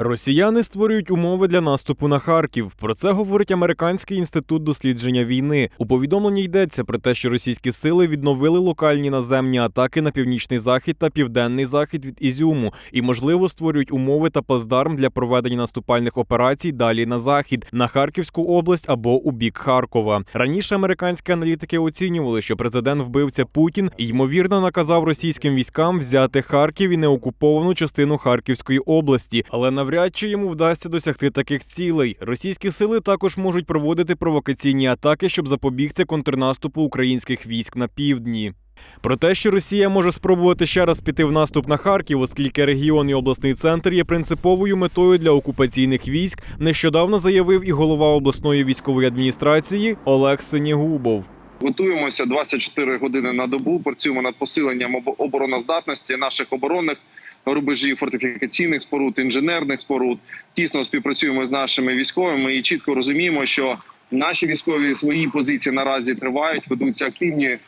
Росіяни створюють умови для наступу на Харків. Про це говорить Американський інститут дослідження війни. У повідомленні йдеться про те, що російські сили відновили локальні наземні атаки на північний захід та південний захід від Ізюму і, можливо, створюють умови та плацдарм для проведення наступальних операцій далі на захід, на Харківську область або у бік Харкова. Раніше американські аналітики оцінювали, що президент вбивця Путін ймовірно наказав російським військам взяти Харків і неокуповану частину Харківської області, але навряд чи йому вдасться досягти таких цілей. Російські сили також можуть проводити провокаційні атаки, щоб запобігти контрнаступу українських військ на півдні. Про те, що Росія може спробувати ще раз піти в наступ на Харків, оскільки регіон і обласний центр є принциповою метою для окупаційних військ, нещодавно заявив і голова обласної військової адміністрації Олег Синігубов. Готуємося 24 години на добу. Працюємо над посиленням обо- обороноздатності наших оборонних рубежів, фортифікаційних споруд, інженерних споруд. Тісно співпрацюємо з нашими військовими і чітко розуміємо, що наші військові свої позиції наразі тривають, ведуться активні. е,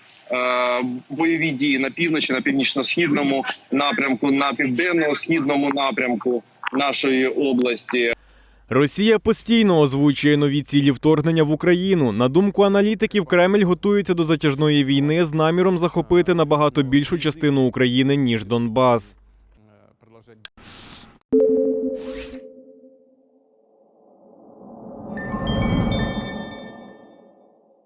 Бойові дії на півночі, на північно-східному напрямку, на південно-східному напрямку нашої області. Росія постійно озвучує нові цілі вторгнення в Україну. На думку аналітиків, Кремль готується до затяжної війни з наміром захопити набагато більшу частину України ніж Донбас. you